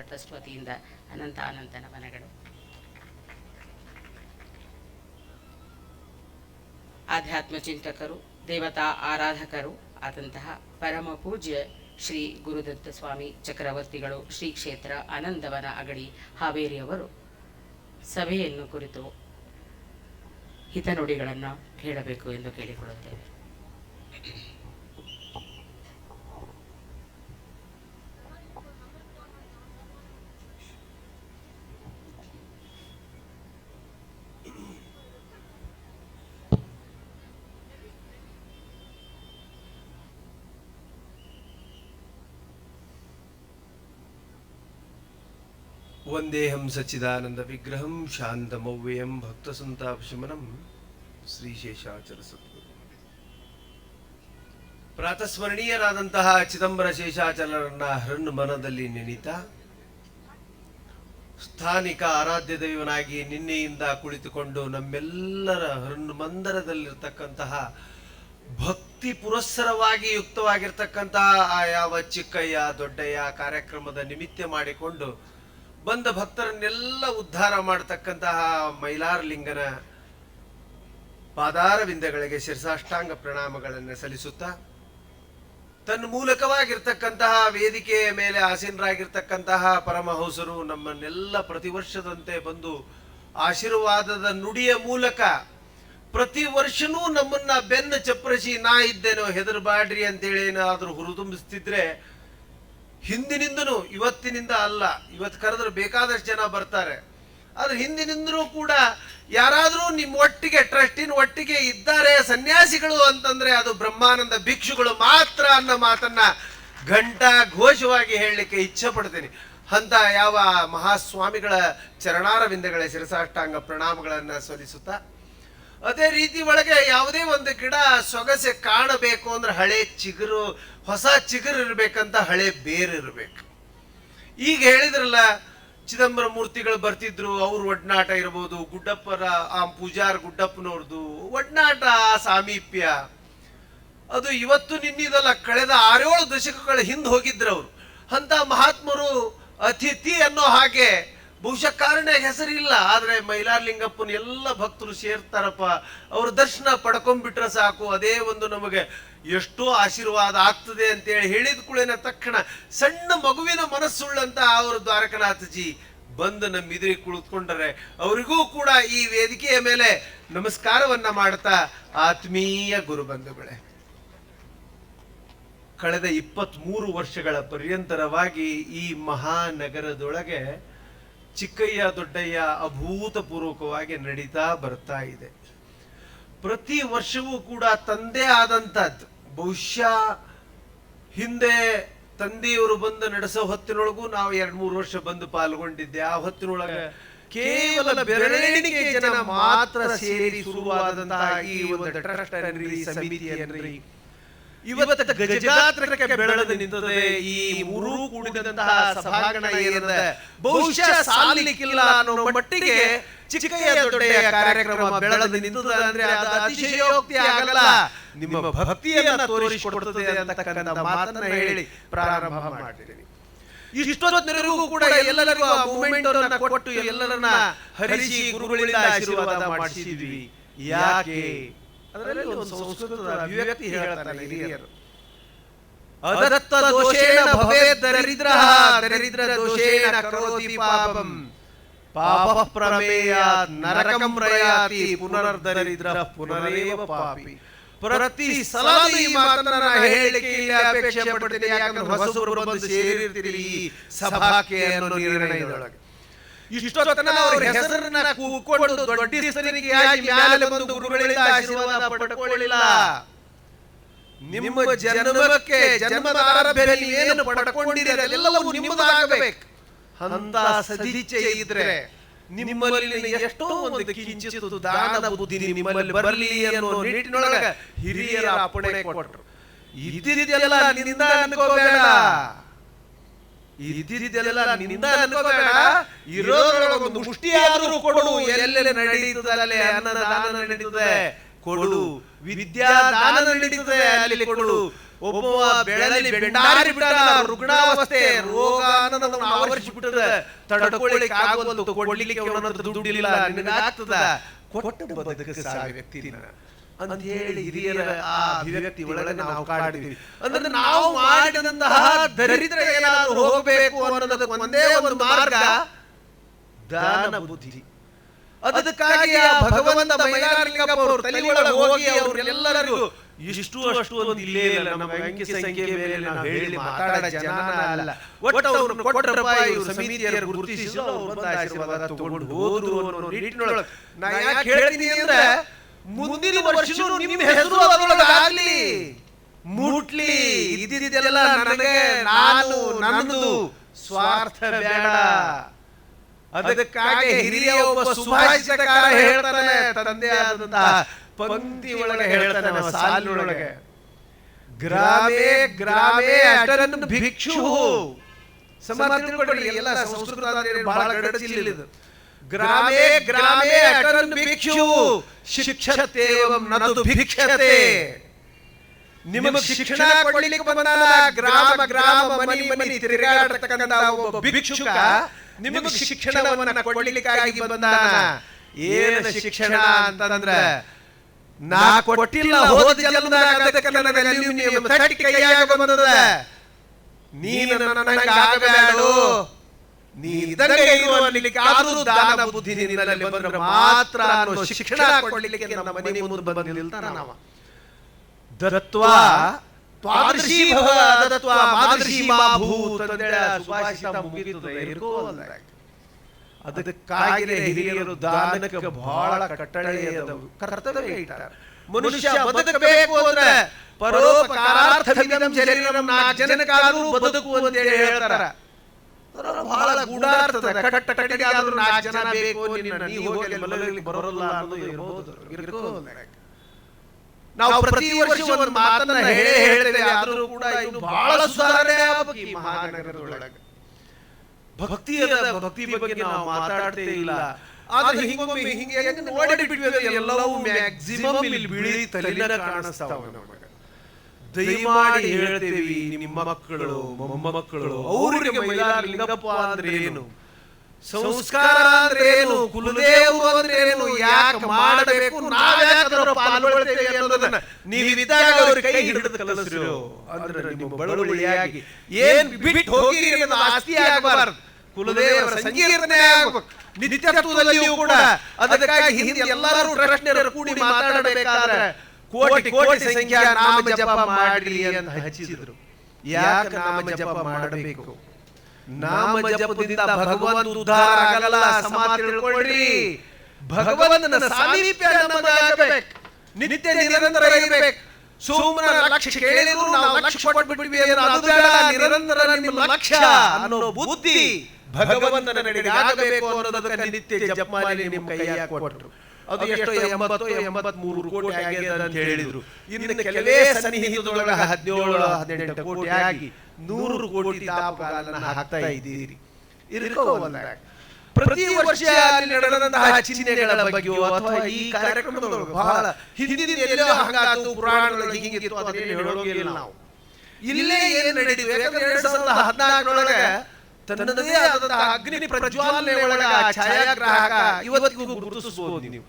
Trust ವತಿಯಿಂದ ಅನಂತ ಅನಂತ ನಮನಗಳು ಆಧ್ಯಾತ್ಮ ಚಿಂತಕರು, ದೇವತಾ ಆರಾಧಕರು ಆದಂತಹ ಪರಮ ಪೂಜ್ಯ ಶ್ರೀ ಗುರುದತ್ತ ಸ್ವಾಮಿ ಚಕ್ರವರ್ತಿಗಳು ಶ್ರೀ ಕ್ಷೇತ್ರ ಆನಂದವನ ಅಗಡಿ ಹಾವೇರಿಯವರು ಸಭೆಯನ್ನು ಕುರಿತು ಹಿತನುಡಿಗಳನ್ನು ಹೇಳಬೇಕು ಎಂದು ಕೇಳಿಕೊಳ್ಳುತ್ತೇವೆ. ವಂದೇಹಂ ಸಚಿದಾನಂದ ವಿಗ್ರಹಂ ಶಾಂತಮವ್ಯಯಂ ಭಕ್ತ ಸಂತಾಪಶಮನಂ ಶ್ರೀಶೇಷಾಚರ ಸದ್ಗುರು ಪ್ರಾತಸ್ಮರಣೀಯರಾದಂತಹ ಚಿದಂಬರ ಶೇಷಾಚಲರನ್ನ ಹೃಣ್ ಮನದಲ್ಲಿ ನೆನೀತ, ಸ್ಥಾನಿಕ ಆರಾಧ್ಯ ದೈವನಾಗಿ ನಿನ್ನೆಯಿಂದ ಕುಳಿತುಕೊಂಡು ನಮ್ಮೆಲ್ಲರ ಹೃಣ್ ಮಂದರದಲ್ಲಿರ್ತಕ್ಕಂತಹ ಭಕ್ತಿ ಪುರಸ್ಸರವಾಗಿ ಯುಕ್ತವಾಗಿರ್ತಕ್ಕಂತಹ ಆ ಯಾವ ಚಿಕ್ಕಯ್ಯ ದೊಡ್ಡಯ್ಯ ಕಾರ್ಯಕ್ರಮದ ನಿಮಿತ್ತ ಮಾಡಿಕೊಂಡು ಬಂದ ಭಕ್ತರನ್ನೆಲ್ಲ ಉದ್ಧಾರ ಮಾಡತಕ್ಕಂತಹ ಮೈಲಾರಲಿಂಗನ ಪಾದಾರವಿಂದಗಳಿಗೆ ಶಿರಸಾಷ್ಟಾಂಗ ಪ್ರಣಾಮಗಳನ್ನು ಸಲ್ಲಿಸುತ್ತಾ, ತನ್ನ ಮೂಲಕವಾಗಿರ್ತಕ್ಕಂತಹ ವೇದಿಕೆಯ ಮೇಲೆ ಆಸೀನರಾಗಿರ್ತಕ್ಕಂತಹ ಪರಮಹಂಸರು ನಮ್ಮನ್ನೆಲ್ಲ ಪ್ರತಿ ವರ್ಷದಂತೆ ಬಂದು ಆಶೀರ್ವಾದದ ನುಡಿಯ ಮೂಲಕ ಪ್ರತಿ ವರ್ಷನೂ ನಮ್ಮನ್ನ ಬೆನ್ನ ಚಪ್ಪರಿಸಿ, ನಾ ಇದ್ದೇನೋ ಹೆದರ್ಬಾಡ್ರಿ ಅಂತೇಳಿ ಏನಾದರೂ ಹುರಿದುಂಬಿಸ್ತಿದ್ರೆ ಹಿಂದಿನಿಂದನೂ ಇವತ್ತಿನಿಂದ ಅಲ್ಲ. ಇವತ್ತು ಕರೆದ್ರೆ ಬೇಕಾದಷ್ಟು ಜನ ಬರ್ತಾರೆ. ಆದ್ರೆ ಹಿಂದಿನಿಂದನೂ ಕೂಡ ಯಾರಾದರೂ ನಿಮ್ಮ ಒಟ್ಟಿಗೆ ಟ್ರಸ್ಟಿನ ಒಟ್ಟಿಗೆ ಇದ್ದಾರೆ ಸನ್ಯಾಸಿಗಳು ಅಂತಂದ್ರೆ ಅದು ಬ್ರಹ್ಮಾನಂದ ಭಿಕ್ಷುಗಳು ಮಾತ್ರ ಅನ್ನೋ ಮಾತನ್ನ ಘಂಟಾ ಘೋಷವಾಗಿ ಹೇಳಲಿಕ್ಕೆ ಇಚ್ಛೆ ಪಡ್ತೀನಿ ಅಂತ ಯಾವ ಮಹಾಸ್ವಾಮಿಗಳ ಚರಣಾರವಿಂದಗಳ ಶಿರಸಾಷ್ಟಾಂಗ ಪ್ರಣಾಮಗಳನ್ನು ಸಲ್ಲಿಸುತ್ತಾ ಅದೇ ರೀತಿ ಒಳಗೆ ಯಾವುದೇ ಒಂದು ಗಿಡ ಸೊಗಸೆ ಕಾಣಬೇಕು ಅಂದ್ರೆ ಹಳೆ ಚಿಗುರು, ಹೊಸ ಚಿಗುರು ಇರಬೇಕಂತ ಹಳೆ ಬೇರು ಇರಬೇಕು. ಈಗ ಹೇಳಿದ್ರಲ್ಲ, ಚಿದಂಬರ ಮೂರ್ತಿಗಳು ಬರ್ತಿದ್ರು, ಅವ್ರ ಒಡನಾಟ ಇರ್ಬೋದು, ಗುಡ್ಡಪ್ಪರ, ಆ ಪೂಜಾರ್ ಗುಡ್ಡಪ್ಪನವ್ರದ್ದು ಒಡನಾಟ ಸಾಮೀಪ್ಯ. ಅದು ಇವತ್ತು ನಿನ್ನಿದಲ್ಲ, ಕಳೆದ ಆರೇಳು ದಶಕಗಳ ಹಿಂದೆ ಹೋಗಿದ್ರು ಅವರು. ಅಂತ ಮಹಾತ್ಮರು ಅತಿಥಿ ಅನ್ನೋ ಹಾಗೆ ಬಹುಶಃ ಕಾರಣ ಹೆಸರಿಲ್ಲ, ಆದ್ರೆ ಮೈಲಾರಲಿಂಗಪ್ಪನ ಎಲ್ಲ ಭಕ್ತರು ಸೇರ್ತಾರಪ್ಪ. ಅವ್ರ ದರ್ಶನ ಪಡ್ಕೊಂಡ್ಬಿಟ್ರೆ ಸಾಕು, ಅದೇ ಒಂದು ನಮಗೆ ಎಷ್ಟೋ ಆಶೀರ್ವಾದ ಆಗ್ತದೆ ಅಂತೇಳಿ ಹೇಳಿದ ಕೂಡೇನ ತಕ್ಷಣ ಸಣ್ಣ ಮಗುವಿನ ಮನಸ್ಸುಳ್ಳಂತ ಅವರು ದ್ವಾರಕನಾಥಜಿ ಬಂದು ನಮ್ಮ ಎದುರಿಗೆ ಕುಳಿತುಕೊಂಡರೆ ಅವರಿಗೂ ಕೂಡ ಈ ವೇದಿಕೆಯ ಮೇಲೆ ನಮಸ್ಕಾರವನ್ನ ಮಾಡ್ತಾ ಆತ್ಮೀಯ ಗುರುಬಂಧುಗಳೇ ಕಳೆದ ಇಪ್ಪತ್ಮೂರು ವರ್ಷಗಳ ಪರ್ಯಂತರವಾಗಿ ಈ ಮಹಾನಗರದೊಳಗೆ ಚಿಕ್ಕಯ್ಯ, ದೊಡ್ಡಯ್ಯ ಅಭೂತಪೂರ್ವಕವಾಗಿ ನಡೀತಾ ಬರ್ತಾ ಇದೆ. ಪ್ರತಿ ವರ್ಷವೂ ಕೂಡ ತಂದೆ ಆದಂಥದ್ದು ಬಹುಶಃ ಹಿಂದೆ ತಂದೆಯವರು ಬಂದು ನಡೆಸೋ ಹೊತ್ತಿನೊಳಗೂ ನಾವು ಎರಡ್ ಮೂರು ವರ್ಷ ಬಂದು ಪಾಲ್ಗೊಂಡಿದ್ದೆ. ಆ ಹೊತ್ತಿನೊಳಗೆ ಕೇವಲ ಬೆರಳೆಣಿಕೆ ಜನ ಮಾತ್ರ ಸೇರಿ ಶುರುವಾದಂತಹ ಈ ಒಂದು ಟ್ರಸ್ಟ್ ಸಮಿತಿ ಇವತ್ತು ಗಜಗಾತ್ರಕ್ಕೆ ಬೆಳೆದು ನಿಂತದೆ. ಈ ಮೂರೂ ಕೂಡಿದಂತಹ ಸಭಾಂಗಣ ಏನಿದೆ ಬಹುಶಃ ಸಾಲಿಕ್ಕಿಲ್ಲ ಅನ್ನೋ ಮಟ್ಟಿಗೆ ಚಿಕ್ಕಯ್ಯ ದೊಡ್ಡೆಯ ಕಾರ್ಯಕ್ರಮ ಬೆಳೆದು ನಿಂತದ ಅಂದ್ರೆ ಅದು ಅತಿಶಯೋಕ್ತಿ ಆಗಲ್ಲ. ನಿಮ್ಮ ಭಕ್ತಿಯನ್ನ ತೋರಿಸಿಕೊಡುತ್ತದೆ ಅಂತಕ್ಕಂಥ ಮಾತನ್ನ ಹೇಳಿ ಪ್ರಾರಂಭ ಮಾಡಿದ್ದೀನಿ. ಇಷ್ಟೊತ್ತಿನವರೆಗೂ ಕೂಡ ಎಲ್ಲರಿಗೂ ಆ ಮೂಮೆಂಟ್ ಅನ್ನ ಕೊಟ್ಟು ಎಲ್ಲರನ್ನ ಹರಿಸಿ ಗುರುಗಳಿಂದ ಆಶೀರ್ವಾದ ಮಾಡಿಸಿದ್ವಿ. ಯಾಕೆ? ಅದರಲ್ಲಿ ಒಂದು ಸಂಸ್ಕೃತದ ಅಭಿವ್ಯಕ್ತಿ ಹೇಳ್ತಾರೆ ಹಿರಿಯರು. ಅದತ್ತ ದೋಷೇಣ ಭವೇತ್ ದರಿದ್ರ ದರಿದ್ರ ದೋಷೇಣ ಕರೋತಿ ಪಾಪಂ. ಪಾಪ ಪ್ರಮೇಯ ನರಕಂ ಪ್ರಯಾತಿ ಪುನರ್ದರಿದ್ರ ಪುನರೇವ ಪಾಪಿ. ಪ್ರತಿ ಸಲ ಈ ಮಾತನ್ನ ಹೇಳಿಕೆ ಇಲ್ಲಿ ಅಪೇಕ್ಷೆ ಪಡ್ತೀನಿ. ಯಾಕಂದ್ರೆ ಹೊಸಬರು ಬಂದು ಸೇರಿರ್ತೀರಿ ಸಭಾಕ್ಕೆ ಅನ್ನೋ ನಿರ್ಣಯದೊಳಗೆ. ಇಷ್ಟೊತ್ತನ ಅವ್ರ ಹೆಸರನ್ನ ಕೂಕೊಂಡು ದೊಡ್ಡ ಹೆಸರಿಗೆಯಾಗಿ ಮೇಲೆ ಬಂದು ಗುರುಗಳಿಂದ ಆಶೀರ್ವಾದ ಪಡ್ಕೊಳ್ಳಿಲ್ಲ. ನಿಮ್ಮ ಜನ್ಮಕ್ಕೆ ಜನ್ಮದ ಆರಂಭದಲ್ಲಿ ಏನು ಪಡ್ಕೊಂಡಿರಿ ಅದೆಲ್ಲವೂ ನಿಮ್ಮದಾಗಬೇಕು. ಅಂತ ಸದಿಚ್ಛೆ ಇದ್ರೆ ನಿಮ್ಮಲ್ಲಿ ಎಷ್ಟೋ ಒಂದು ಕಿಂಚಿತ್ತು ದಾನ ಬುದ್ಧಿ ನಿಮ್ಮಲ್ಲಿ ಬರಲಿ ಅನ್ನೋ ನಿಟ್ಟಿನೊಳಗ ಹಿರಿಯರ ಅಪಣೆ ಕೊಟ್ಟರು ಇದ್ದಿದ್ದೆಲ್ಲ ನಿಂದ ಅನ್ಕೋಬೇಡ. ಇದ್ದಿದ್ದೆಲ್ಲ ನಿಂದ ಅನ್ಕೋಬೇಡ. ಇರೋದ್ರೊಳಗೊಂದು ಮುಷ್ಟಿಯಾದರೂ ಕೊಡು. ಎಲ್ಲೆಲ್ಲಿ ನಡೀತದಲ್ಲೇ ಅನ್ನದಾನ ನಡೀತದೆ. ಕೊಡು. ವಿದ್ಯಾ ದಾನ ನಡೀತದೆ ಅಲ್ಲಿ ಕೊಡು. ಒಬ್ಬ ಬೆಳಲಿ ಬೆಂಡಾರಿ ಬಿಟ್ಟಾನ ರುಗ್ಣಾವಸ್ಥೆ, ರೋಗ ಅನ್ನೋದನ್ನ ಆವರಿಸಿ ಬಿಟ್ಟದ ತಡ್ಕೊಳ್ಳಿಕ್ಕೆ ಆಗುವಂತ ಕೊಡ್ಲಿಕ್ಕೆ ದುಡ್ಡಿಲ್ಲ. ನಿನಗಾಗ್ತದ? ಕೊಟ್ಟ ಬದುಕ ಸಾಯ ವ್ಯಕ್ತಿನ ಅಂತ ಹೇಳಿ ಹಿರಿಯರ ಆ ಅಭಿವ್ಯಕ್ತಿ ಒಳಗೆ ನಾವು ಕಾಡ್ತೀವಿ ಅಂದ್ರೆ ನಾವು ಮಾಡಿದಂತಹ ದರಿದ್ರ ಏನಾದ್ರು ಹೋಗಬೇಕು ಅನ್ನೋದಕ್ಕೆ ಒಂದೇ ಒಂದು ಮಾರ್ಗ ದಾನ ಬುದ್ಧಿ. ಅದಕ್ಕಾಗಿ ಆ ಭಗವಂತ ಮೈಲಾರಲಿಂಗಪ್ಪ ಅವರು ತಲೆಯೊಳಗೆ ಹೋಗಿ ಅವರೆಲ್ಲರಿಗೂ ಇಷ್ಟು ಅಷ್ಟು ಒಂದು ಇಲ್ಲೇ ಇಲ್ಲ. ನಮ್ಮ ಅಂಕಿ ಸಂಖ್ಯೆ ಮೇಲೆ ನಾವು ಹೇಳಿ ಮಾತಾಡ ಜನ ಅಲ್ಲ. ಒಟ್ಟು ಅವ್ರನ್ನ ಕೊಟ್ಟರಪ್ಪ ಇವ್ರು ಸಮಿತಿಯರು ಗುರುತಿಸಿ ಅವ್ರು ಬಂದು ಆಶೀರ್ವಾದ ತಗೊಂಡು ಹೋದ್ರು ಅನ್ನೋ ನಿಟ್ಟಿನೊಳಗೆ ನಾ ಯಾಕೆ ಹೇಳ್ತೀನಿ ಅಂದ್ರೆ ಮುಂದಿನ ವರ್ಷನೂ ನಿಮ್ಮ ಹೆಸರು ಅದರೊಳಗಾಗ್ಲಿ. ಮುಟ್ಲಿ. ಇದ್ದಿದ್ದೆಲ್ಲ ನನಗೆ ನಾನು ನನ್ನದು ಸ್ವಾರ್ಥ ಬೇಡ. ಅದಕ್ಕಾಗಿ ಹಿರಿಯ ಒಬ್ಬ ಸುಭಾಷಿತಕಾರ ಹೇಳ್ತಾನೆ ತಂದೆ ಆದಂತಹ ಪಂಕ್ತಿ ಒಳಗೆ ಹೇಳ್ತಾನೆ ಸಾಲಿನೊಳಗೆ. ಗ್ರಾಮೇ ಗ್ರಾಮೇ ಅಟರನ್ನು ಭಿಕ್ಷು ತಿಳ್ಕೊಳ್ರಿ ಎಲ್ಲ ಸಂಸ್ಕೃತ ಬಹಳ ಗಡಚಿಲ್ಲಿದು ಗ್ರಾಮೇ ಗ್ರಾಮೇ ಅಟನ್ ಭಿಕ್ಷು, ಶಿಕ್ಷತೆ ನದು ಭಿಕ್ಷತೆ. ನಿಮಗೆ ಶಿಕ್ಷಣ ಕೊಡ್ಲಿಕ್ಕೆ ಬಂದ ಗ್ರಾಮ ಗ್ರಾಮ ಮನಿ ಮನಿ ತಿರುಗಾಡತಕ್ಕಂತ ಒಬ್ಬ ಭಿಕ್ಷುಕ ನಿಮಗೆ ಶಿಕ್ಷಣವನ್ನ ಕೊಡ್ಲಿಕ್ಕಾಗಿ ಬಂದಾನ? ಏನು ಶಿಕ್ಷಣ ಅಂತಂದ್ರ, ನಾ ಕೊಟ್ಟಿಲ್ಲ, ಹೋದ ಜನ್ಮದಾಗ ನೀನು ನನಗೆ ಆಗಬೇಡು. ನೀ ಇದ್ದಂಗೆ ಇರು ಅನ್ನಲಿಕ್ಕೆ ಆದ್ರೂ ದಾನ ಬುದ್ಧಿ ನಿನ್ನಲ್ಲಿ ಬಂದ್ರೆ ಮಾತ್ರ ಅನ್ನೋ ಶಿಕ್ಷಣ ಕೊಡ್ಲಿಕ್ಕೆ ನಮ್ಮ ಮನೆ ಮುಂದೆ ಬಂದು ನಿಲ್ತಾನ ನಾವ ದತ್ವಾ ತ್ವಾದೃಶಿ ಭವ ದತ್ವಾ ಮಾದೃಶಿ ಮಾ ಭೂತ್ ಅಂತೇಳಿ ಆ ಸುಭಾಷಿತ ಮುಗಿತದೆ, ಇರ್ಕೋ ಅಂದಾಗ. ಅದಕ್ಕಾಗಿಯೇ ಹಿರಿಯರು ದಾನಕ್ಕೆ ಬಹಳ ಕಟ್ಟಳೆ ಅದಾವು. ಕರ್ತವ್ಯ ಇಟ್ಟಾರ ಮನುಷ್ಯ ಬದುಕಬೇಕು ಅಂದ್ರೆ ಪರೋಪಕಾರಾರ್ಥವಿದಂ ಶರೀರಂ ನಾಲ್ಕು ಜನಕ್ಕಾದ್ರೂ ಬದುಕು ಅಂತೇಳಿ ಹೇಳ್ತಾರ ಅದ್ರೊಳಗೆ ಬಹಳ ಗೂಢಾರ್ಥದ ಕಟ್ಟ ಕಟ್ಟಿಗೆ ಆದ್ರೂ ನಾಲ್ಕು ಜನ ಬೇಕು ನಿನ್ನ ನೀ ಹೋಗಿ ಅಲ್ಲಿ ಮಲಗಲಿಕ್ಕೆ ಬರೋಲ್ಲ ಅನ್ನೋದು ಇರ್ಬೋದು. ಇರ್ಕೋ ನಾವು ಪ್ರತಿ ವರ್ಷ ಒಂದು ಮಾತನ್ನ ಹೇಳೇ ಹೇಳ್ತೇವೆ. ಆದರೂ ಕೂಡ ಇದು ಬಹಳ ಸುಧಾರಣೆ ಆಗಬೇಕು ಈ ಮಹಾನಗರದೊಳಗೆ. ಭಕ್ತಿಯದ ಭಕ್ತಿ ಬಗ್ಗೆ ನಾವು ಮಾತಾಡ್ತೇ ಇಲ್ಲ. ಆದ್ರೆ ಹಿಂಗೊಮ್ಮೆ ಹಿಂಗೆ ನೋಡಿ ಅಂದ್ರೆ ಎಲ್ಲವೂ ಮ್ಯಾಕ್ಸಿಮಮ್ ಇಲ್ಲಿ ಬಿಳಿ ತಲೆನ ಕಾಣಿಸ್ತಾವ ನಮಗೆ. ದಯಮಾಡಿ ಹೇಳ್ತೀವಿ, ನಿಮ್ಮ ಮಕ್ಕಳು, ಮೊಮ್ಮಕ್ಕಳು, ಅವರಿಗೆ ಮೈಲಾರಲಿಂಗಪ್ಪ ಅಂದ್ರೆ ಏನು? ಸಂಸ್ಕಾರ ಅಂದ್ರೆ ಏನು? ಕುಲದೇವು ಅಂದ್ರೆ ಏನು? ಯಾಕೆ ಮಾಡಬೇಕು? ನಾವ್ಯಾಕದ್ರ ಪಾಲ್ಗೊಳ್ತೇವೆ ಅನ್ನೋದನ್ನ ನೀವಿದ್ದಾಗ ಅವ್ರ ಕೈ ಹಿಡಿದು ಕಲಿಸ್ರು. ಅಂದ್ರೆ ನಿಮ್ಮ ಬಳವಳಿಯಾಗಿ ಏನ್ ಬಿಟ್ಟು ಹೋಗಿರಿ ಅನ್ನೋ ಆಸ್ತಿ ಆಗಬಾರದು. ಕುಲದೇವರ ಸಂಕೀರ್ತನೆ ಆಗ್ಬೇಕು. ನಿತ್ಯತ್ವದಲ್ಲಿಯೂ ಕೂಡ ಅದಕ್ಕಾಗಿ ಹಿಂದೆ ಎಲ್ಲರೂ ಟ್ರಸ್ಟ್ನರು ಕೂಡಿ ಮಾತಾಡಬೇಕಾದ್ರೆ ಕೋಟಿ ಕೋಟಿ ಸಂಖ್ಯಾ ನಾಮ ಜಪ ಮಾಡಲಿ ಅಂತ ಹಚ್ಚಿದ್ರು. ಯಾಕೆ ನಾಮ ಜಪ ಮಾಡಬೇಕು? ನಾಮ ಜಪದಿಂದ ಭಗವಂತ ಉದ್ಧಾರ ಆಗಲ್ಲ. ಸಮಾನ ತಿಳ್ಕೊಳ್ರಿ. ಭಗವಂತನ ಸಾಮೀಪ್ಯ ನಮಗಾಗಬೇಕು ನಿತ್ಯ ನಿರಂತರ ಇರಬೇಕು. ಸುಮ್ಮನೆ ಲಕ್ಷ ಕೇಳಿದ್ರು ನಾವು ಲಕ್ಷ ಕೊಟ್ಬಿಟ್ವಿ ಅದು ಬೇಡ. ನಿರಂತರ ನಿಮ್ಮ ಲಕ್ಷ್ಯ ಅನ್ನೋ ಬುದ್ಧಿ ಭಗವಂತನ ನಡೆಗೆ ಆಗಬೇಕು ಅನ್ನೋದಕ್ಕೆ ನಿತ್ಯ ಜಪಮಾಲಿ ನಿಮ್ಮ ಕೈಯಾಗ ಕೊಟ್ಟರು ಅದು ಎಷ್ಟೋ ಎಂಬತ್ತು ಎಂಬತ್ ಮೂರು ಕೋಟಿ ಆಗಿದೆ ಅಂತ ಹೇಳಿದ್ರು ಇನ್ನು ಕೆಲವೇ ಸನ್ನಿಹಿತದೊಳಗೆ ಹದಿನೇಳು ಹದಿನೆಂಟು ಕೋಟಿ ಆಗಿ ನೂರು ಕೋಟಿ ದಾಪಗಾಲನ್ನ ಹಾಕ್ತಾ ಇದ್ದೀರಿ. ಇರ್ಕೋ ಒಂದಾಗ. ಪ್ರತಿ ವರ್ಷ ಅಲ್ಲಿ ನಡೆದಂತಹ ಚಿಹ್ನೆಗಳ ಬಗ್ಗೆಯೋ ಅಥವಾ ಈ ಕಾರ್ಯಕ್ರಮದೊಳಗೆ ಬಹಳ ಹಿಂದಿನ ಎಲ್ಲೋ ಹಂಗಾತು ಪುರಾಣಗಳಲ್ಲಿ ಹಿಂಗಿತ್ತು ಅದನ್ನೇನು ಹೇಳೋಗಿಲ್ಲ. ನಾವು ಇಲ್ಲೇ ಏನು ನಡೀತೀವಿ ಯಾಕಂದ್ರೆ ಎರಡ್ ಸಾವಿರದ ಹದಿನಾಲ್ಕರೊಳಗೆ ತನ್ನದೇ ಆದಂತಹ ಅಗ್ನಿ ಪ್ರಜ್ವಾಲನೆ ಒಳಗ ಛಾಯಾಗ್ರಾಹಕ ಇವತ್ತಿಗೂ ಗುರುತಿಸಬಹುದು ನೀವು.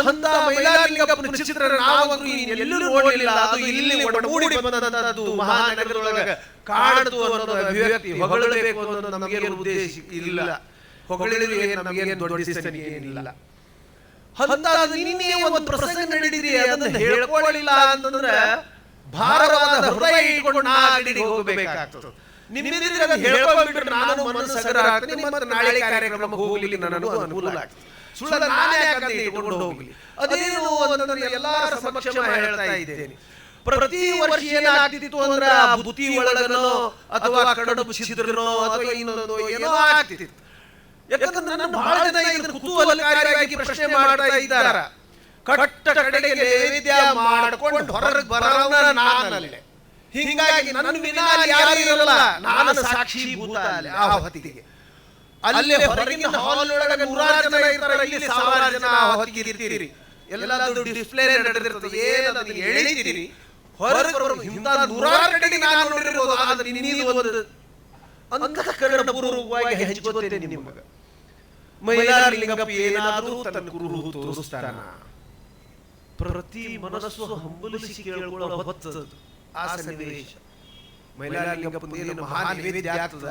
ಅಂತ ಮೈಲಾರಲಿಂಗಪ್ಪನ ಚಿತ್ರ ನಾವಂತೂ ಎಲ್ಲೂ ನೋಡಲಿಲ್ಲ. ಅದು ಇಲ್ಲಿ ಒಡಮೂಡಿ ಬಂದಂತದ್ದು ಮಹಾನಗರದೊಳಗ ಕಾಣದು ಅನ್ನೋದು ಅಭಿವ್ಯಕ್ತಿ ಹೊಗಳಬೇಕು ಅನ್ನೋದು ನಮಗೆ ಉದ್ದೇಶ ಇಲ್ಲ. ಹೊಗಳಿದ್ರು ಏನು ನಮಗೆ ದೊಡ್ಡ ಏನಿಲ್ಲ. ಅಂತ ನಿನ್ನೆ ಒಂದು ಪ್ರಸಂಗ ನಡೀರಿ ಅದನ್ನ ಹೇಳ್ಕೊಳ್ಳಿಲ್ಲ ಅಂತಂದ್ರೆ ಭಾರವಾದ ಹೃದಯ ಇಟ್ಕೊಂಡು ನಾ ಹೋಗಬೇಕಾಗ್ತದೆ. ನಿಮ್ಮಿಂದ ನಾನು ನಾಳೆ ಕಾರ್ಯಕ್ರಮಕ್ಕೆ ನಾನು ನಾನೇ ಅದೇನು ಪ್ರತಿ ವರ್ಷ ಏನಾಗ್ತಿತ್ತು ಅಂದ್ರೆ ಬುತಿ ಅಥವಾ ಕಡಡು ಸಿದ್ರನೋ ಅಥವಾ ಇನ್ನೊಂದು ಏನೋ ಆಗ್ತಿತ್ತು. ಯಾಕಂದ್ರೆ ನನ್ನ ಬಹಳ ಜನ ಕುತೂಹಲಕಾರಿಯಾಗಿ ಪ್ರಶ್ನೆ ಮಾಡ್ತಾ ಇದ್ದಾರ? ಕಟ್ಟ ಕಡೆಗೆ ನೈವೇದ್ಯ ಮಾಡ್ಕೊಂಡು ಹೊರಗೆ ಬರೋಣ ನಾನಲ್ಲೇ. ಹಿಂಗಾಗಿ ನನ್ನ ವಿನ ಅಲ್ಲಿ ಯಾರು ಇರಲ್ಲ. ನಾನು ಸಾಕ್ಷಿ ಭೂತ ಅಲ್ಲಿ ಆ ಹೊತ್ತಿಗೆ. ಅಲ್ಲಿ ಹೊರಗಿನ ಹಾಲ್ ಒಳಗೆ ನೂರಾರು ಜನ ಇರ್ತಾರೆ. ಇಲ್ಲಿ ಸಾವಿರ ಜನ ಆ ಹೊತ್ತಿಗೆ ಇರ್ತೀರಿ. ಎಲ್ಲಾದ್ರೂ ಡಿಸ್ಪ್ಲೇ ನಡೆದಿರ್ತದೆ. ಏನದನ್ನು ಎಳಿತೀರಿ? ಹೊರಗೆ ಬರೋ ಇಂಥ ನೂರಾರು ಕಡೆಗೆ ನಾನು ನೋಡಿರ್ಬೋದು. ಆದ್ರೆ ನೀನು ಒಂದು ಅಂತಹ ಕನ್ನಡ ಪೂರ್ವವಾಗಿ ಹಂಚ್ಕೋತೇನೆ ನಿಮಗೆ? ಮೈಲಾರಲಿಂಗಪ್ಪ ಏನಾದರೂ ತನ್ನ ಗುರು ತೋರಿಸ್ತಾನ. ಪ್ರತಿ ಮನಸ್ಸು ಹಂಬಲಿಸಿ ಕೇಳ್ಕೊಳ್ಳೋ ಹೊತ್ತದು ಆ ಸನ್ನಿವೇಶ ಮೈಲಾರಲಿಂಗಪ್ಪನ ಏನು ಮಹಾ ನೈವೇದ್ಯ ಆಗ್ತದ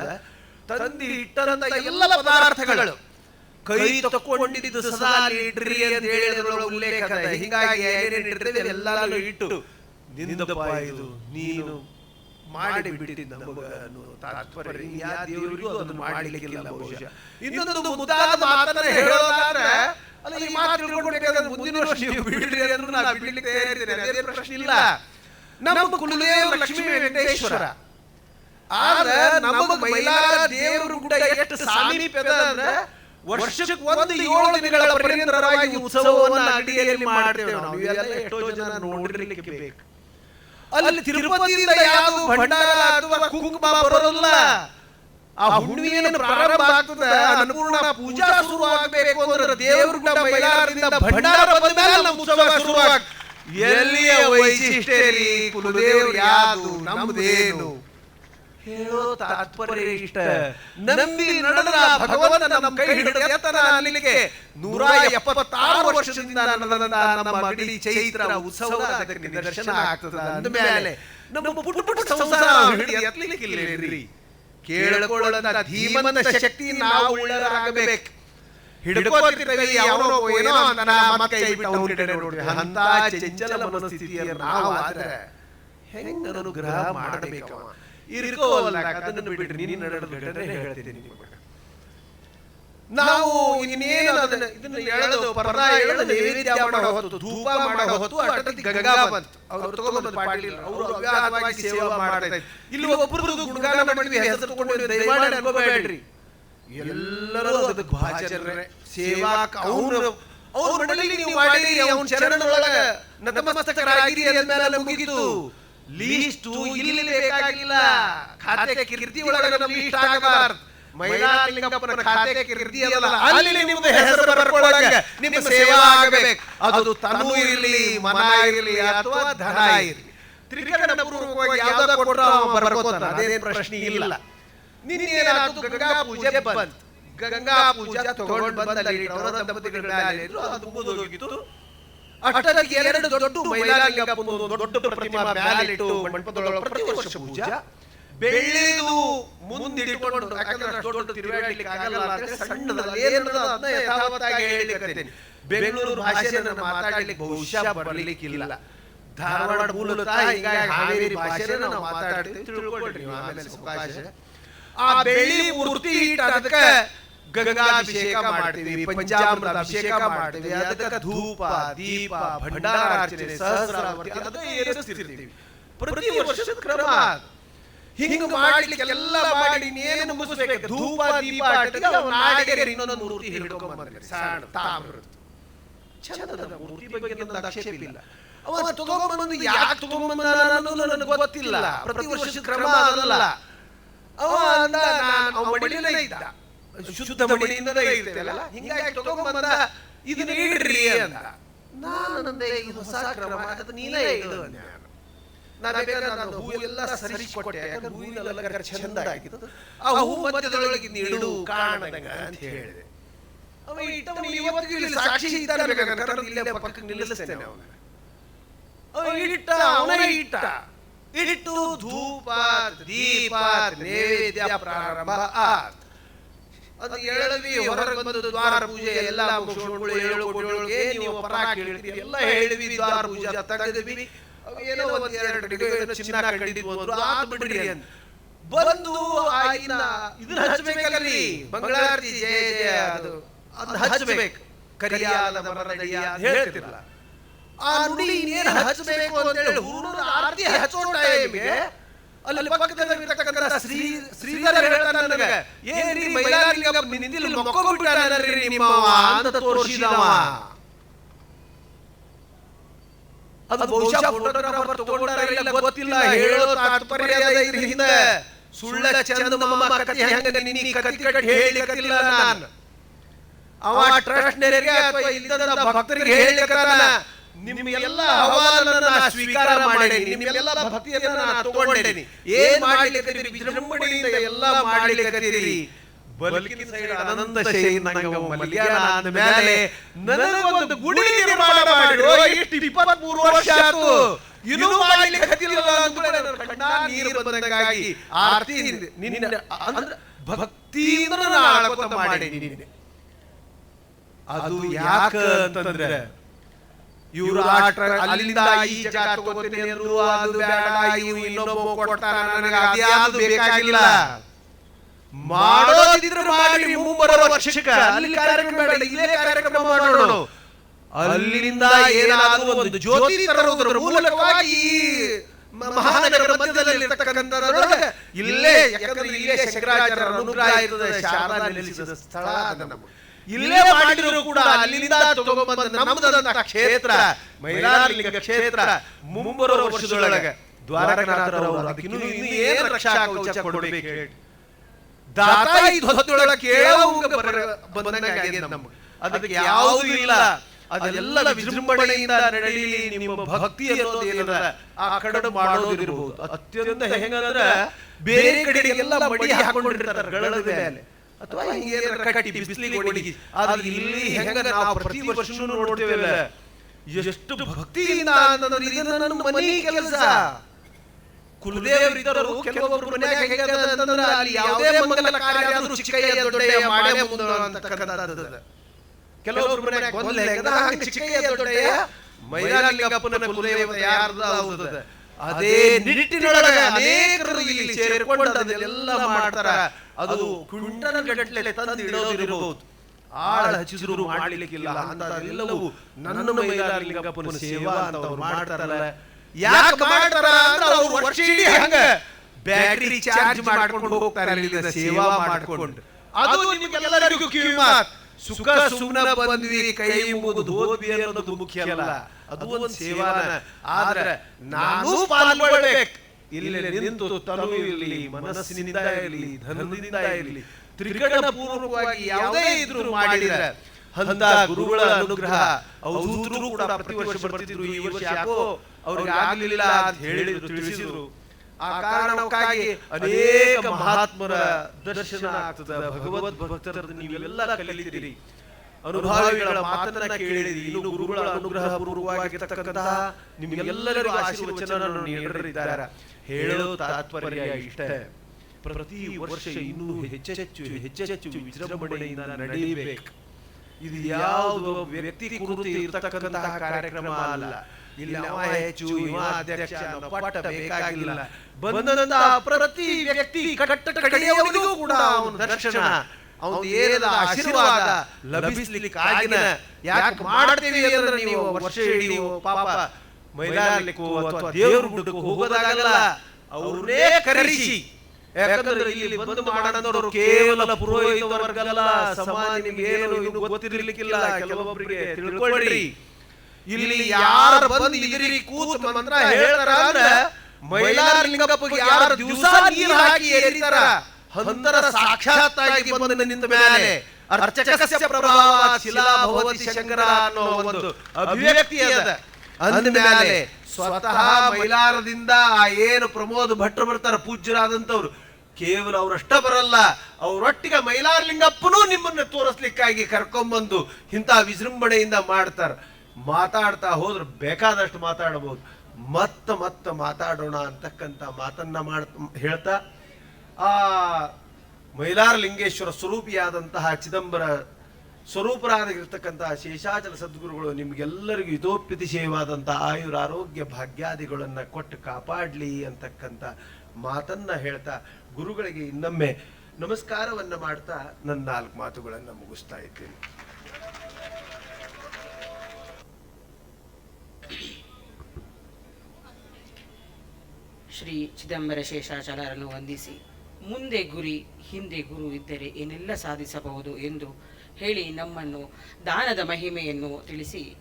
ತಂದಿ ಇಟ್ಟಂತ ಎಲ್ಲ ಪದಾರ್ಥಗಳು. ಕೈ ತಕೊಂಡಿದ್ದು ಸದಾ ಇಡ್ರಿ ಅಂತ ಹೇಳಿದ್ರೊಳಗೆ ಉಲ್ಲೇಖ. ಹೀಗಾಗಿ ಏನೇನು ಇಡ್ತೇವೆ ಎಲ್ಲಾನು ಇಟ್ಟು ನಿಂದಪ್ಪ ಇದು ನೀನು ಮಾಡಿ ಬಿಟ್ಟಿದ್ದ ತಾತ್ಪರ್ಯ. ಯಾ ದೇವರಿಗೂ ಅದನ್ನು ಮಾಡಲಿಕ್ಕಿಲ್ಲ ಬಹುಶಃ. ಇನ್ನೊಂದು ಮುದ್ದಾದ ಮಾತನ್ನ ಹೇಳೋದಾದ್ರೆ ಅಲ್ಲಿ ಮಾತು ತಿಳ್ಕೊಳ್ಬೇಕಾದ್ರೆ ಮುಂದಿನ ವರ್ಷ ನೀವು ಬಿಡ್ರಿ ಅಂದ್ರೆ ನಾ ಬಿಡ್ಲಿಕ್ಕೆ ತಯಾರಿದ್ದೇನೆ. ಅದೇ ಪ್ರಶ್ನೆ ಇಲ್ಲ. ನಮ್ಮ ಕುಲದೇವ ಲಕ್ಷ್ಮೀ ವೆಂಕಟೇಶ್ವರ. ಆದ್ರೆ ನಮಗ ಮೈಲಾರ ದೇವರು ಕೂಡ ಎಷ್ಟು ಸಾಮೀಪ್ಯದ ಅಂದ್ರೆ ವರ್ಷಕ್ಕೆ ಒಂದು ಏಳು ದಿನಗಳ ಪರ್ಯಂತರವಾಗಿ ಉತ್ಸವವನ್ನು ಅಡಿಯಲ್ಲಿ ಮಾಡ್ತೇವೆ ನಾವು. ಇವೆಲ್ಲ ಎಷ್ಟೋ ಜನ ನೋಡಿರ್ಲಿಕ್ಕೆ ಬೇಕು. ಅಲ್ಲಿ ತಿರುಪತಿಯಿಂದ ಯಾವ ಭಂಡಾರ ಅಥವಾ ಕುಂಕುಮ ಬರೋಲ್ಲ ಆ ಹುಣ್ಣಿಮೆಯನ್ನು ಪ್ರಾರಂಭ ಆಗ್ತದೆ. ಅನ್ನಪೂರ್ಣ ಪೂಜಾ ಶುರು ಆಗಬೇಕು ಅಂದ್ರೆ ದೇವರು ಕೂಡ ಮೈಲಾರದಿಂದ ಭಂಡಾರ ಬಂದ ಮೇಲೆ ಉತ್ಸವ ಶುರುವಾಗ ಎಲ್ಲಿಯ ವೈಶಿಷ್ಟ್ಯರಿ? ಕುಲದೇವರು ಯಾದು ನಮ್ದೇನು? ಹೇಳೋ ತಾತ್ಪರ್ಯ ಇಷ್ಟ. ನಂಬಿ ನಡೆದ ಭಗವಂತ ನಮ್ಮ ಕೈ ಹಿಡಿದ ಎತ್ತನ ಅಲ್ಲಿಗೆ ನೂರ ಎಪ್ಪತ್ತಾರು ವರ್ಷದಿಂದ ನಡೆದ ನಮ್ಮ ಅಗಡಿ ಚೈತ್ರ ಉತ್ಸವ ಅದಕ್ಕೆ ನಿದರ್ಶನ ಆಗ್ತದ ಅಂದಮೇಲೆ ನಮ್ಮ ಪುಟ್ಟ ಪುಟ್ಟ ಸಂಸಾರ ಹಿಡಿದು ಎತ್ತಲಿಕ್ಕಿಲ್ಲೇನ್ರಿ ಕೇಳಿಕೊಳ್ಳದ ಧೀಮಂತ ಶಕ್ತಿ ನಾವು ಉಳ್ಳರಾಗಬೇಕು ಹಿಡ್ಕೋತಿರ್ತೇವೆ ಯಾವನೋ ಏನೋ ಅಂತ ನಾ ಮತ್ತೆ ಕೈ ಬಿಟ್ಟು ಕಡೆ ನೋಡ್ರಿ. ಅಂತ ಚಂಚಲ ನಾವು ಆದ್ರೆ ಹೆಂಗ ಅನುಗ್ರಹ ಮಾಡಬೇಕವ ಇರ್ಕೋವಲ್ಲ ಅದನ್ನು ಬಿಡ್ರಿ ನೀನು ನಡೆದ್ರೆ ಹೇಳ್ತೀನಿ ನಾವು ಇನ್ನೇನು ಅದನ್ನ ಇದನ್ನ ಎಳೆದು ಪರ್ದ ಎಳೆದು ನೈವೇದ್ಯ ಮಾಡೋ ಹೊತ್ತು ಧೂಪ ಮಾಡೋ ಹೊತ್ತು ಅಟತಿ ಗಂಗಾ ಬಂತು. ಅವ್ರು ತಗೊಂಡ್ಬಂದು ಪಾಟೀಲ್ ಅವರು ಸೇವೆ ಮಾಡ್ತಾ ಇಲ್ಲಿ ಒಬ್ಬರು ಗುಣಗಾನ ಮಾಡಿದ್ವಿ ಹೆಸರು ತಗೊಂಡು ದಯಮಾಡಿ ಅನ್ಕೋಬೇಡ್ರಿ. ಎಲ್ಲರೂ ಅದಕ್ಕೆ ಭಾಚರ್ರೆ ಸೇವಾಕ ಅವನು ಅವ್ರ ನೀವು ಮಾಡಿರಿ ಅವನ ಚರಣದೊಳಗ ನತಮಸ್ತಕರಾಗಿರಿ ಅಂದ್ಮೇಲೆ ಮುಗೀತು. ಲೀಸ್ಟು ಇಲ್ಲಿ ಬೇಕಾಗಿಲ್ಲ. ಖಾತೆ ಕೀರ್ತಿ ಒಳಗೆ ನಮ್ಮ ಲೀಸ್ಟ್ ಆಗಬಾರ್ದು. ಮೈಲಾರಲಿಂಗಪ್ಪನ ಖಾತೆ ಕೀರ್ತಿ ಅಲ್ಲ. ಅಲ್ಲಿ. ನಿಮ್ದು ಹೆಸರು ನಿಮ್ಮ ಸೇವಾ ಆಗಬೇಕು. ಅದು ತನು ಇರಲಿ ಮನ ಇರಲಿ ಅಥವಾ ಧನ ಇರಲಿ. ತ್ರಿಕರಣ ಪೂರ್ವಕವಾಗಿ ಬರ್ಕೋತಾನ. ಪ್ರಶ್ನೆ ಇಲ್ಲ. ನಿನ್ನೇನಾಯ್ತು ಗಂಗಾ ಪೂಜೆ ಬಂತು. ಗಂಗಾ ಪೂಜೆ ತಗೊಂಡು ಬಂದಲ್ಲಿ ಅವರ ದಂಪತಿಗಳ ಮೇಲೆ ಇದ್ರು, ಅದು ಮುಗಿದೋಗಿತ್ತು ಅಷ್ಟಕ್ಕೆ ಎರಡು ದೊಡ್ಡ ಮೈಲಾರಲಿಂಗಪ್ಪನ ಒಂದು ದೊಡ್ಡ ಪ್ರತಿಮಾ ಮ್ಯಾಲಿಟ್ಟು ಮಂಟಪದೊಳಗೆ ಪ್ರತಿ ವರ್ಷ ಪೂಜಾ. ಬೆಳ್ಳಿದು ಮುಂದಿಟ್ಟುಕೊಂಡು ಯಾಕಂದ್ರೆ ಅಷ್ಟು ದೊಡ್ಡ ತಿರುಗಾಡ್ಲಿಕ್ಕೆ ಆಗಲ್ಲ ಅಂತ ಸಣ್ಣದಲ್ಲಿ ಏನು ಅದನ್ನ ಯಥಾವತ್ತಾಗಿ ಹೇಳಿಕತ್ತೇನೆ ಬೆಂಗಳೂರು ಭಾಷೆಯನ್ನು ಮಾತಾಡಲಿಕ್ಕೆ ಬಹುಶಃ ಬರಲಿಕ್ಕಿಲ್ಲ. ಧಾರವಾಡ ಮೂಲತಃ ಹೀಗಾಗಿ ಹಾವೇರಿ ಭಾಷೆಯನ್ನು ನಾವು ಮಾತಾಡ್ತೀವಿ ಆಮೇಲೆ ಅವಕಾಶ ಆ ಬೆಳ್ಳಿ ಪೂರ್ತಿ ಇಟ್ಟು ಅದಕ್ಕೆ ಗಂಗಾಭಿಷೇಕ ಮಾಡ್ತೀವಿ ಪಂಚಾಮೃತ ಅಭಿಷೇಕ ಮಾಡ್ತೀವಿ, ಅದಕ್ಕೆ ಧೂಪ, ದೀಪ ಭಂಡಾರಾರ್ಚನೆ ಸಹಸ್ರಾವರ್ತಿ ಅದಕ್ಕೆ ಏರಿಸ್ತಿರ್ತೀವಿ. ಪ್ರತಿ ವರ್ಷದ ಕ್ರಮ. ಹಿಂಗ ಮಾಡ್ಲಿಕ್ಕೆ ಎಲ್ಲ ಮಾಡಿ ಏನು ಮುಗಿಸ್ಬೇಕು? ಧೂಪ, ದೀಪ ನಾಡಿಗೆ ಇನ್ನೊಂದು ಮೂರ್ತಿ ಹಿಡ್ಕೊಂಡ್ ಸಾಣ ತಾಮ್ರದ ಚಂದದ ಮೂರ್ತಿ ಬಗ್ಗೆ ನನ್ನ ಆಕ್ಷೇಪ ಇಲ್ಲ. ಅವ ತಗೊಂಡ್ಬಂದು ಯಾಕೆ ತಗೊಂಡ್ಬಂದ ಅನ್ನೋದು ನನಗೆ ಗೊತ್ತಿಲ್ಲ. ಪ್ರತಿ ವರ್ಷದ ಕ್ರಮ ಅದಲ್ಲ. ಅವ ಅಂದ ನಾನು ಅವ ಮಡಿಲೇ ಇದ್ದ. ಶುದ್ಧ ಮಡಿಯಿಂದಲೇ ಇರ್ತೇವಲ್ಲ ಹಿಂಗಾಗಿ ತಗೊಂಡ್ಬಂದ ಇದನ್ನ ಇಡ್ರಿ ಅಂತ ನಾನು ನಂದೆ ಇದು ಹೊಸ ಕ್ರಮ ಅದು ನೀನೇ ಅಂದೆ ನಾನು. ಬೇಕಾದ್ರೆ ನಾನು ಹೂ ಎಲ್ಲ ಸರಿಸಿಕೊಟ್ಟೆ ಯಾಕಂದ್ರೆ ಹೂವಿನ ಅಲಂಕಾರ ಚಂದ ಆಗಿತ್ತು ಆ ಹೂ ಮಧ್ಯದೊಳಗೆ ನೀಡು ಅಂತ ಹೇಳಿದೆ. ಅವ ಇಟ್ಟವನು ಇವತ್ತಿಗೂ ಇಲ್ಲಿ ಸಾಕ್ಷಿ ಇದ್ದಾನೆ ಬೇಕಾದ್ರೆ ಇಲ್ಲೇ ಪಕ್ಕಕ್ಕೆ ನಿಲ್ಲಿಸ್ತೇನೆ ಅವನ ಅವ ಇಟ್ಟ ಅವನೇ ಇಟ್ಟ. ಇಟ್ಟು ಧೂಪ ದೀಪ ನೈವೇದ್ಯ ಪ್ರಾರಂಭ ಆತ್. ಅದು ಹೇಳಿದ್ವಿ ಹೊರಗೆ ಬಂದು ದ್ವಾರ ಪೂಜೆ ಎಲ್ಲ ಮುಗಿಸ್ಕೊಂಡು ಏಳು ನೀವು ಪರ ಕೇಳ್ತೀರಿ? ಎಲ್ಲ ಹೇಳಿದ್ವಿ, ದ್ವಾರ ಪೂಜೆ ತೆಗೆದ್ವಿ. ಏನೋ ಒಂದು ಎರಡು ಡಿಗೆ ಚಿನ್ನ ಕಂಡಿದ್ವು ಆತ್ ಬಿಡ್ರಿ ಅಂತ ಬಂದು ಆಯ್ನ ಇದನ್ನ ಹಚ್ಚಬೇಕಲ್ಲಿ ಮಂಗಳಾರತಿ ಜಯ ಜಯ ಅದು. ಅದು ಹಚ್ಚಬೇಕು ಕರಿಯಾದ ಮರನಡಿಯ ಅಂತ ಹೇಳ್ತಿರಲ್ಲ. ಆ ನುಡಿ ಇನ್ನೇನು ಹಚ್ಚಬೇಕು ಅಂತ ಹೇಳಿ ಹೂರ್ಣದ ಆರತಿ ಹಚ್ಚೋ ಟೈಮಿಗೆ ಅಲ್ಲಿ ಪಕ್ಕದಲ್ಲಿ ಇರ್ತಕ್ಕಂಥ ಶ್ರೀ ಶ್ರೀಧರ ಹೇಳ್ತಾನೆ ನನಗೆ ಏನ್ರಿ ಮೈಲಾರಲಿಂಗ ನಿಂದಿಲ್ ಮಕ್ಕೊಂಡ್ಬಿಟ್ಟಾನಲ್ರಿ ನಿಮ್ಮವ ಅಂತ ತೋರಿಸಿದವ. ಅದು ಬಹುಶಃ ಫೋಟೋಗ್ರಾಫರ್ ತಗೊಂಡಾರ ಇಲ್ಲ ಗೊತ್ತಿಲ್ಲ ಹೇಳೋ ತಾತ್ಪರ್ಯ ಅದ ಇದ್ರ ಹಿಂದೆ ಸುಳ್ಳ ಚಂದ ಮಮ್ಮ ಕತಿ ಹೆಂಗ ನಿನ್ನಿ ಕತಿ ಕಟ್ಟಿ ಹೇಳಿಕತ್ತಿಲ್ಲ ನಾನು. ಅವ ಟ್ರಸ್ಟ್ ನೆರಿಗೆ ಅಥವಾ ಇಲ್ಲದ ಭಕ್ತರಿಗೆ ಹೇಳಿಕತ್ತಾನ ನಿಮ್ಮೆಲ್ಲ ಅಹವಾಲನ್ನ ಸ್ವೀಕಾರ ಮಾಡೇನಿ ನಿಮ್ಮೆಲ್ಲ ಭಕ್ತಿಯನ್ನ ನಾನು ತಗೊಂಡೇನಿ. ಏನ್ ಮಾಡ್ಲಿಕ್ಕೆ ವಿಜೃಂಭಣೆಯಿಂದ ಎಲ್ಲ ಮಾಡ್ಲಿಕ್ಕೆ ಭಕ್ತಿಯಿಂದ ಅದು ಯಾಕ ಅಂತಂದ್ರೆ ಇವ್ರು ಅಲ್ಲಿಂದ ಈ ಜಾಗ ತಗೋತೀನಿ ಅಂದ್ರು ಅದು ಬೇಡ ಇವು ಇನ್ನೊಬ್ಬ ಕೊಡ್ತಾನ ನನಗೆ ಅದ್ಯಾವುದು ಬೇಕಾಗಿಲ್ಲ. ಮಾಡೋದಿದ್ರೆ ಮಾಡಿ ಮುಂಬರುವ ವರ್ಷಕ್ಕ. ಅಲ್ಲಿ ಕಾರ್ಯಕ್ರಮ ಬೇಡ ಇಲ್ಲೇ ಕಾರ್ಯಕ್ರಮ ಮಾಡೋಣ ಅಲ್ಲಿಂದ ಏನಾದರೂ ಒಂದು ಜ್ಯೋತಿ ತರುವುದರ ಮೂಲಕವಾಗಿ ಈ ಮಹಾನಗರ ಮಧ್ಯದಲ್ಲಿ ಇರ್ತಕ್ಕಂಥದ್ರೊಳಗೆ ಇಲ್ಲೇ ಯಾಕಂದ್ರೆ ಇಲ್ಲೇ ಶಂಕರಾಚಾರ್ಯರ ಅನುಗ್ರಹ ಇರ್ತದೆ ಶಾರದಾ ನೆಲೆಸಿದ ಸ್ಥಳ ಅದ ನಮಗೆ. ಇಲ್ಲೇ ಮಾಡಿದ್ರು ಕೂಡ ಅಲ್ಲಿಂದ ತಗೊಂಡ್ಬಂದ ನಮ್ಮದಂತ ಕ್ಷೇತ್ರ ಮೈಲಾರಲಿಂಗ ಕ್ಷೇತ್ರ ಮುಂಬರುವ ವರ್ಷದೊಳಗೆ. ದ್ವಾರಕನಾಥರವರು ಅದಕ್ಕೆ ಇನ್ನೂ ಇನ್ನೂ ಏನು ರಕ್ಷಾ ಕವಚ ಕೊಡ್ಬೇಕು ಹೇಳಿ. ದಾತ ಇದು ಹೊತ್ತೊಳಗೆ ಕೇಳೋಂಗ ಬಂದಂಗಾಗಿದೆ ನಮ್ಗೆ. ಅದಕ್ಕೆ ಯಾವುದೂ ಇಲ್ಲ. ಅದೆಲ್ಲ ವಿಜೃಂಭಣೆಯಿಂದ ನಡೆಯಲಿ ನಿಮ್ಮ ಭಕ್ತಿ ಅನ್ನೋದು ಏನದ? ಆ ಕಡೆ ಮಾಡೋದಿರಬಹುದು ಅತ್ಯಂತ ಹೆಂಗಂದ್ರೆ ಬೇರೆ ಎಲ್ಲಾ ಮಡಿ ಹಾಕೊಂಡಿರ್ತಾರೆ ಗಳದ ಮೇಲೆ. ಅಥವಾ ಹಿಂಗೇನಾರ ಕಟ್ಟಿ ಬಿಸಿಲಿಗೆ ಒಣಗಿ. ಆದ್ರೆ ಇಲ್ಲಿ ಹೆಂಗ ನಾವು ಪ್ರತಿ ವರ್ಷನೂ ನೋಡ್ತೇವಲ್ಲ ಎಷ್ಟು ಭಕ್ತಿಯಿಂದ ಅಂತಂದ್ರೆ ಇದು ನನ್ನ ಮನೆ ಕೆಲಸ. ಕುಲದೇವರಿದ್ದರು ಕೆಲವೊಬ್ಬರು ಮನ್ಯಾಗ ಹೆಂಗದ ಅಂತಂದ್ರ ಅಲ್ಲಿ ಯಾವುದೇ ಮಂಗಲ ಕಾರ್ಯ ಆದ್ರೂ ಚಿಕ್ಕಯ್ಯ ದೊಡ್ಡಯ್ಯ ಮಾಡೇ ಮುಂದ ಅಂತಕ್ಕಂಥದ್ದು ಕೆಲವೊಬ್ಬರು ಮನ್ಯಾಗ ಗೊಂದಲ ಹೆಂಗದ ಹಾಗೆ ಚಿಕ್ಕಯ್ಯ ದೊಡ್ಡಯ್ಯ ಮೈಲಾರಲಿಂಗಪ್ಪನ ಕುಲದೇವತೆ ಯಾರ್ದ ಹೌದದ ಅದೇ ನಿಟ್ಟಿನೊಳಗೆ ಅನೇಕರು ಇಲ್ಲಿ ಸೇರಿಕೊಂಡು ಅದನ್ನೆಲ್ಲ ಮಾಡ್ತಾರ. ಅದು ಕುಂಟನ ಗಟ್ಟಲೆ ತಂದು ಇಡೋದಿರಬಹುದು. ಆಳ ಹಚ್ಚಿದ್ರು ಅಂತ ಎಲ್ಲವೂ ನನ್ನ ಮೈಲಾರಲಿಂಗಪ್ಪನ ಸೇವಾ ಅಂತ ಅವ್ರು ಮಾಡ್ತಾರಲ್ಲ. ಯಾಕೆ ಮಾಡ್ತಾರ ಅಂದ್ರೆ ಅವ್ರು ವರ್ಷ ಇಡೀ ಹಂಗ. ಬ್ಯಾಟ್ರಿ ಚಾರ್ಜ್ ಮಾಡ್ಕೊಂಡು ಹೋಗ್ತಾರೆ ಇಲ್ಲಿಂದ ಸೇವಾ ಮಾಡ್ಕೊಂಡು. ಅದು ನಿಮಗೆಲ್ಲರಿಗೂ ಕಿವಿ ಮಾತ್ ಸುಖ ಸುಮ್ಮನೆ ಬಂದ್ವಿ ಕೈ ಮುಗಿದು ಹೋದ್ವಿ ಅನ್ನೋದು ಮುಖ್ಯ ಅಲ್ಲ. ಅದು ಒಂದು ಸೇವಾನ. ಆದ್ರೆ ನಾನು ಪಾಲ್ಗೊಳ್ಬೇಕು. ಇಲ್ಲಿ ನಿಂತು ತನು ಇರಲಿ ಮನಸ್ಸಿನಿಂದ ಇರಲಿ ಧನದಿಂದ ಇರಲಿ ತ್ರಿಕರಣ ಪೂರ್ವಕವಾಗಿ ಯಾವುದೇ ಇದ್ರು ಮಾಡಿದ್ರೆ ಅಂತ ಗುರುಗಳ ಅನುಗ್ರಹ ಅವಧೂತರು ಕೂಡ ಪ್ರತಿ ವರ್ಷ ಬರ್ತಿದ್ರು ಈ ವರ್ಷ ಯಾಕೋ ಅವ್ರಿಗೆ ಆಗ್ಲಿಲ್ಲ ಅಂತ ಹೇಳಿದ್ರು ತಿಳಿಸಿದ್ರು. ಆ ಕಾರಣಕ್ಕಾಗಿ ಅನೇಕ ಮಹಾತ್ಮರ ದರ್ಶನ ಆಗ್ತದೆ ಭಗವದ್ ಭಕ್ತರ ನೀವೆಲ್ಲ ಕಲಿತೀರಿ. ಅನುಭಾವಿಗಳ ಮಾತನ್ನ ಕೇಳಿದ ಇನ್ನು ಗುರುಗಳ ಅನುಗ್ರಹ ಪೂರ್ವವಾಗಿರ್ತಕ್ಕಂತಹ ನಿಮಗೆಲ್ಲರಿಗೂ ಆಶೀರ್ವಚನ ನೀಡರಿದ್ದಾರೆ. ಹೇಳೋ ತಾತ್ಪರ್ಯ ಇಷ್ಟೇ. ಪ್ರತಿ ವರ್ಷ ಇನ್ನೂ ಹೆಚ್ಚೆಚ್ಚು ಹೆಚ್ಚೆಚ್ಚು ವಿಜೃಂಭಣೆಯಿಂದ ನಡೆಯಬೇಕು ಇದು ಯಾವುದು ವ್ಯಕ್ತಿ ಕುರಿತು ಇರತಕ್ಕಂತಹ ಕಾರ್ಯಕ್ರಮ ಅಲ್ಲ. ಇಲ್ಲಿ ಹೆಚ್ಚು ಇವ ಬೇಕಾಗಿಲ್ಲ. ಬಂದಂತ ಪ್ರತಿ ವ್ಯಕ್ತಿ ಕಡೆಯವರಿಗೂ ಕೂಡ ಅವನು ದರ್ಶನ. ಅವನು ಏನದ ಆಶೀರ್ವಾದ ಲಭಿಸ್ಲಿಕ್ಕಾಗಿನ ಯಾಕೆ ಮಾಡ್ತೀವಿ ಅಂದ್ರೆ ನೀವು ವರ್ಷ ಇಡೀ ಪಾಪ ಮೈಲಾರ್ಲಿಕ್ಕೂ ಅಥವಾ ದೇವ್ರ ಗುಡ್ಡಕ್ಕೂ ಹೋಗೋದಾಗಲ್ಲ ಅವ್ರನ್ನೇ ಕರೆಸಿ ಯಾಕಂದ್ರೆ ಇಲ್ಲಿ ಬಂದು ಮಾಡೋದವರು ಕೇವಲ ಪುರೋಹಿತ ವರ್ಗಲ್ಲ ಸಮಾಜ ನಿಮ್ಗೆ ಏನು ಇನ್ನು ಗೊತ್ತಿರ್ಲಿಕ್ಕಿಲ್ಲ ಕೆಲವೊಬ್ಬರಿಗೆ ತಿಳ್ಕೊಳ್ಳಿ ಇಲ್ಲಿ ಯಾರು ಬಂದು ಇದ್ರಿ ಕೂತ್ ಮಂತ್ರ ಹೇಳ್ತಾರ ಅಂದ್ರೆ ಮೈಲಾರಲಿಂಗಪ್ಪಗೆ ಯಾರು ದಿವಸ ನೀರು ಹಾಕಿ ಏರಿತಾರ ಹಂತರ ಸಾಕ್ಷಾತ್ತಾಗಿ ಬಂದು ನಿಂತ ಮೇಲೆ ಅರ್ಚಕಸ್ಯ ಪ್ರಭಾವ ಶಿಲಾ ಭವತಿ ಶಂಕರ ಅನ್ನೋ ಒಂದು ಅಭಿವ್ಯಕ್ತಿ ಅದ. ಅಂದ ಮೇಲೆ ಸ್ವತಃ ಮೈಲಾರದಿಂದ ಆ ಏನು ಪ್ರಮೋದ್ ಭಟ್ರು ಬರ್ತಾರ, ಪೂಜ್ಯರಾದಂಥವ್ರು, ಕೇವಲ ಅವರಷ್ಟ ಬರಲ್ಲ, ಅವರೊಟ್ಟಿಗೆ ಮೈಲಾರಲಿಂಗಪ್ಪನೂ ನಿಮ್ಮನ್ನ ತೋರಿಸ್ಲಿಕ್ಕಾಗಿ ಕರ್ಕೊಂಬಂದು ಇಂಥ ವಿಜೃಂಭಣೆಯಿಂದ ಮಾಡ್ತಾರ. ಮಾತಾಡ್ತಾ ಹೋದ್ರೆ ಬೇಕಾದಷ್ಟು ಮಾತಾಡಬಹುದು. ಮತ್ತ ಮತ್ತ ಮಾತಾಡೋಣ ಅಂತಕ್ಕಂಥ ಮಾತನ್ನ ಮಾಡ್ ಹೇಳ್ತಾ ಆ ಮೈಲಾರಲಿಂಗೇಶ್ವರ ಸ್ವರೂಪಿಯಾದಂತಹ ಚಿದಂಬರ ಸ್ವರೂಪರಾಗಿರ್ತಕ್ಕಂತಹ ಶೇಷಾಚಲ ಸದ್ಗುರುಗಳು ನಿಮ್ಗೆಲ್ಲರಿಗೂ ಹಿತೋಪ್ಯತಿಶಯವಾದಂತಹ ಆಯುರ ಆರೋಗ್ಯ ಭಾಗ್ಯಾದಿಗಳನ್ನು ಕೊಟ್ಟು ಕಾಪಾಡಲಿ ಅಂತಕ್ಕಂಥ ಮಾತನ್ನು ಹೇಳ್ತಾ ಗುರುಗಳಿಗೆ ಇನ್ನೊಮ್ಮೆ ನಮಸ್ಕಾರವನ್ನು ಮಾಡ್ತಾ ನನ್ನ ನಾಲ್ಕು ಮಾತುಗಳನ್ನು ಮುಗಿಸ್ತಾ ಇದ್ದೇನೆ. ಶ್ರೀ ಚಿದಂಬರ ಶೇಷಾಚಲರನ್ನು ವಂದಿಸಿ. ಮುಂದೆ ಗುರಿ, ಹಿಂದೆ ಗುರು ಇದ್ದರೆ ಏನೆಲ್ಲ ಸಾಧಿಸಬಹುದು ಎಂದು ಹೇಳಿ ನಮ್ಮನ್ನು ದಾನದ ಮಹಿಮೆಯನ್ನು ತಿಳಿಸಿ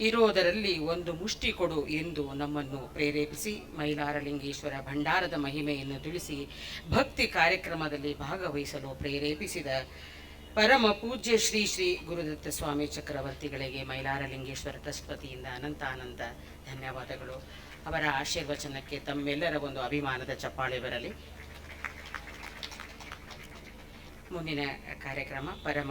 ಇರೋದರಲ್ಲಿ ಒಂದು ಮುಷ್ಟಿ ಕೊಡು ಎಂದು ನಮ್ಮನ್ನು ಪ್ರೇರೇಪಿಸಿ ಮೈಲಾರಲಿಂಗೇಶ್ವರ ಭಂಡಾರದ ಮಹಿಮೆಯನ್ನು ತಿಳಿಸಿ ಭಕ್ತಿ ಕಾರ್ಯಕ್ರಮದಲ್ಲಿ ಭಾಗವಹಿಸಲು ಪ್ರೇರೇಪಿಸಿದ ಪರಮ ಪೂಜ್ಯ ಶ್ರೀ ಶ್ರೀ ಗುರುದತ್ತ ಸ್ವಾಮಿ ಚಕ್ರವರ್ತಿಗಳಿಗೆ ಮೈಲಾರಲಿಂಗೇಶ್ವರ ಟ್ರಸ್ಟ್ ವತಿಯಿಂದ ಅನಂತ ಅನಂತ ಧನ್ಯವಾದಗಳು. ಅವರ ಆಶೀರ್ವಚನಕ್ಕೆ ತಮ್ಮೆಲ್ಲರ ಒಂದು ಅಭಿಮಾನದ ಚಪ್ಪಾಳೆ ಬರಲಿ. ಮುಂದಿನ ಕಾರ್ಯಕ್ರಮ ಪರಮ